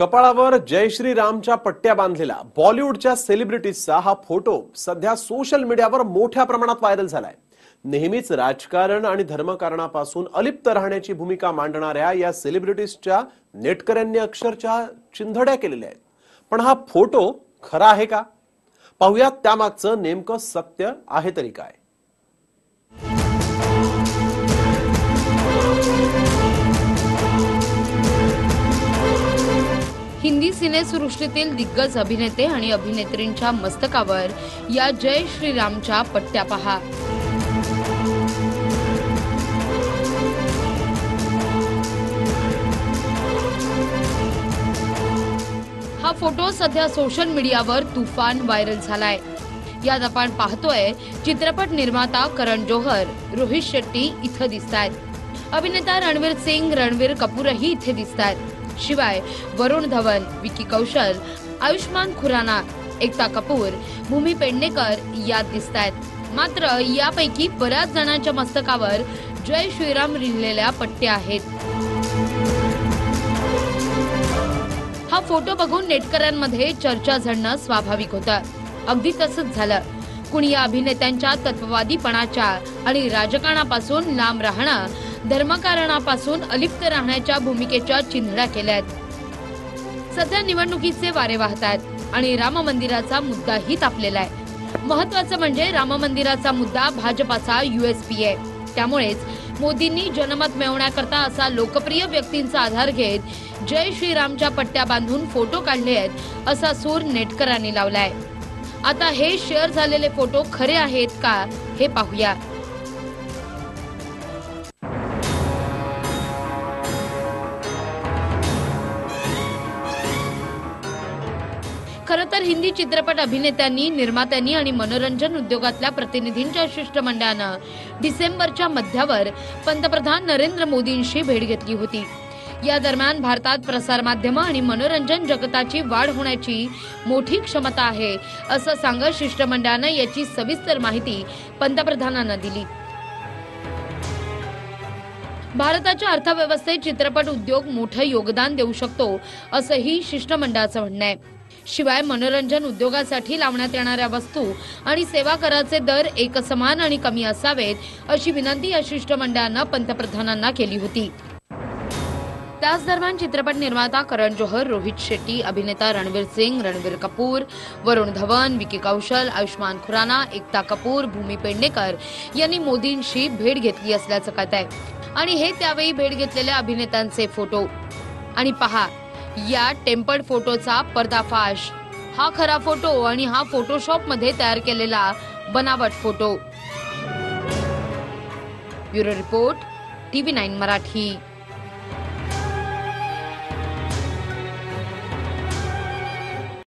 कपाळावर जय श्रीरामच्या पट्ट्या बांधलेला बॉलिवूडच्या सेलिब्रिटीजचा हा फोटो सध्या सोशल मीडियावर मोठ्या प्रमाणात व्हायरल झालाय. नेहमीच राजकारण आणि धर्मकारणापासून अलिप्त राहण्याची भूमिका मांडणाऱ्या या सेलिब्रिटीजच्या नेटकऱ्यांनी अक्षरशः चिंधड्या केलेल्या आहेत. पण हा फोटो खरा आहे का? पाहुयात त्यामागचं नेमकं सत्य आहे तरी काय. हिंदी सिनेसृष्टीतील दिग्गज अभिनेते आणि अभिनेत्रींच्या मस्तकावर या जय श्रीरामच्या पट्ट्या पहा. हा फोटो सध्या सोशल मीडियावर तुफान व्हायरल झालाय. यात आपण पाहतोय चित्रपट निर्माता करण जोहर रोहित शेट्टी इथं दिसत आहेत अभिनेता रणवीर सिंग रणवीर कपूरही इथे दिसत आहेत शिवाय वरुण धवन विकी कौशल आयुष्मान खुराना एकता कपूर भूमी पेडणेकर यात दिसत आहेत मात्र यापैकी बऱ्याच जणांच्या मस्तकावर जय श्रीराम लिहिलेल्या पट्ट्या आहेत. हा फोटो बघून नेटकऱ्यांमध्ये चर्चा झडणं स्वाभाविक होतं. अगदी तसंच झालं. कुणी या अभिनेत्यांच्या तत्ववादीपणाच्या आणि राजकारणापासून लांब राहणं धर्मकारणापासून अलिप्त राहण्याच्या भूमिकेच्या चिंधड्या केल्यात सध्या निवडणुकीचे वारे वाहत आहेत आणि राम मंदिराचा मुद्दाही तापलेला आहे. महत्वाचं म्हणजे राम मंदिराचा मुद्दा भाजपाचा युएसपी आहे. त्यामुळेच मोदींनी जनमत मिळवण्याकरता असा लोकप्रिय व्यक्तींचा आधार घेत जय श्रीरामच्या पट्ट्या बांधून फोटो काढले आहेत असा सूर नेटकरांनी लावलाय. आता हे शेअर झालेले फोटो खरे आहेत का हे पाहूया. खरं तर हिंदी चित्रपट अभिनेत्यांनी निर्मात्यांनी आणि मनोरंजन उद्योगातल्या प्रतिनिधींच्या शिष्टमंडळानं डिसेंबरच्या मध्यावर पंतप्रधान नरेंद्र मोदींशी भेट घेतली होती. या दरम्यान भारतात प्रसारमाध्यमं आणि मनोरंजन जगताची वाढ होण्याची मोठी क्षमता आहे असं सांगत शिष्टमंडळानं याची सविस्तर माहिती पंतप्रधानांना दिली. भारताच्या अर्थव्यवस्थेत चित्रपट उद्योग मोठं योगदान देऊ शकतो असंही शिष्टमंडळाचं म्हणणं आहे. शिवाय मनोरंजन उद्योगासाठी लावण्यात येणाऱ्या वस्तू आणि सेवा कराचे दर एकसमान आणि कमी असावेत अशी विनंती या शिष्टमंडळानं पंतप्रधानांना केली होती. त्याच दरम्यान चित्रपट निर्माता करण जोहर रोहित शेट्टी अभिनेता रणवीर सिंग रणवीर कपूर वरुण धवन विकी कौशल आयुष्मान खुराना एकता कपूर भूमी पेडणेकर यांनी मोदींशी भेट घेतली असल्याचं कळत आहे आणि हे त्यावेळी भेट घेतलेल्या अभिनेत्यांचे फोटो. आणि पहा या टेम्पर्ड फोटोचा पर्दाफाश. हा खरा फोटो आणि हा फोटोशॉपमध्ये तयार केलेला बनावट photo. Bureau report TV nine Marathi.